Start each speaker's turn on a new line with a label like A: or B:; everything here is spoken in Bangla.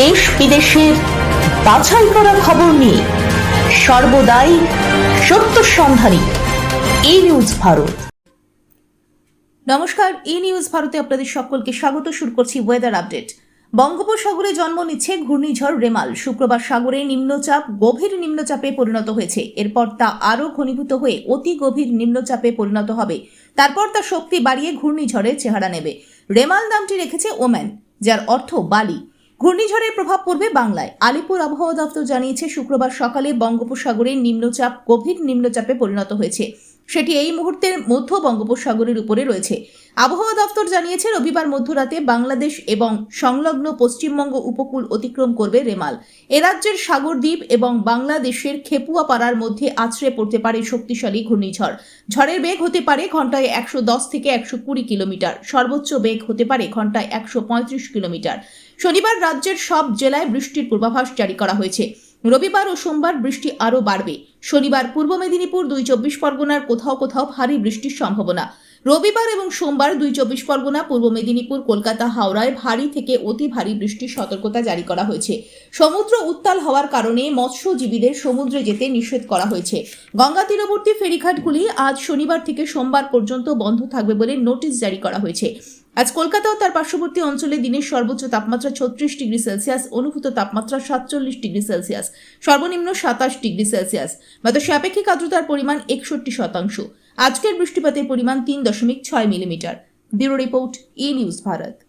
A: দেশ বিদেশের বাছাই করা খবর নিয়ে সর্বদাই সত্য সন্ধানী এই নিউজ ভারত।
B: নমস্কার ই নিউজ ভারতে আপনাদের সকলকে স্বাগত, শুরু করছি ওয়েদার আপডেট বঙ্গোপসাগরে জন্ম নিচ্ছে ঘূর্ণিঝড় রেমাল। শুক্রবার সাগরে নিম্নচাপ, গভীর নিম্নচাপে পরিণত হয়েছে। এরপর তা আরও ঘনীভূত হয়ে অতি গভীর নিম্নচাপে পরিণত হবে। তারপর তা শক্তি বাড়িয়ে ঘূর্ণিঝড়ের চেহারা নেবে। রেমাল নামটি রেখেছে ওম্যান যার অর্থ বালি। ঘূর্ণিঝড়ের প্রভাব পড়বে বাংলায়। আলিপুর আবহাওয়া দপ্তর জানিয়েছে, শুক্রবার সকালে বঙ্গোপসাগরে নিম্নচাপ, গভীর নিম্নচাপে পরিণত হয়েছে। সেটি এই মুহূর্তের মধ্য বঙ্গোপসাগরের উপরে রয়েছে। আবহাওয়া দপ্তর জানিয়েছে, রবিবার মধ্যরাতে বাংলাদেশ এবং সংলগ্ন পশ্চিমবঙ্গ উপকূল অতিক্রম করবে রেমাল। এ রাজ্যের সাগরদ্বীপ এবং বাংলাদেশের খেপুয়া পাড়ার মধ্যে আছড়ে পড়তে পারে শক্তিশালী ঘূর্ণিঝড়। ঝড়ের বেগ হতে পারে ঘন্টায় একশো দশ থেকে একশো কুড়ি কিলোমিটার। সর্বোচ্চ বেগ হতে পারে ঘন্টায় একশো পঁয়ত্রিশ কিলোমিটার। শনিবার রাজ্যের সব জেলায় বৃষ্টির পূর্বাভাস জারি করা হয়েছে। রবিবার ও সোমবার বৃষ্টি আরও বাড়বে। শনিবার পূর্ব মেদিনীপুর দুই চব্বিশ পরগনার কোথাও কোথাও ভারী বৃষ্টির সম্ভাবনা। রবিবার এবং সোমবার দুই চব্বিশ পরগনা, পূর্ব মেদিনীপুর, কলকাতা, হাওড়ায় ভারী থেকে অতি ভারী বৃষ্টির সতর্কতা জারি করা হয়েছে। সমুদ্র উত্তাল হওয়ার কারণে মৎস্যজীবীদের সমুদ্রে যেতে নিষেধ করা হয়েছে। গঙ্গা তীরবর্তী ফেরিঘাটগুলি আজ শনিবার থেকে সোমবার পর্যন্ত বন্ধ থাকবে বলে নোটিশ জারি করা হয়েছে। আজ কলকাতা ও তার পার্শ্ববর্তী অঞ্চলে দিনের সর্বোচ্চ তাপমাত্রা ছত্রিশ ডিগ্রি সেলসিয়াস, অনুভূত তাপমাত্রা সাতচল্লিশ ডিগ্রি সেলসিয়াস, সর্বনিম্ন সাতাশ ডিগ্রি সেলসিয়াস। বাতাসে সাপেক্ষিক আর্দ্রতার পরিমাণ একষট্টি শতাংশ। আজকের বৃষ্টিপাতের পরিমাণ তিন দশমিক ছয় millimetre. Bureau report E news Bharat.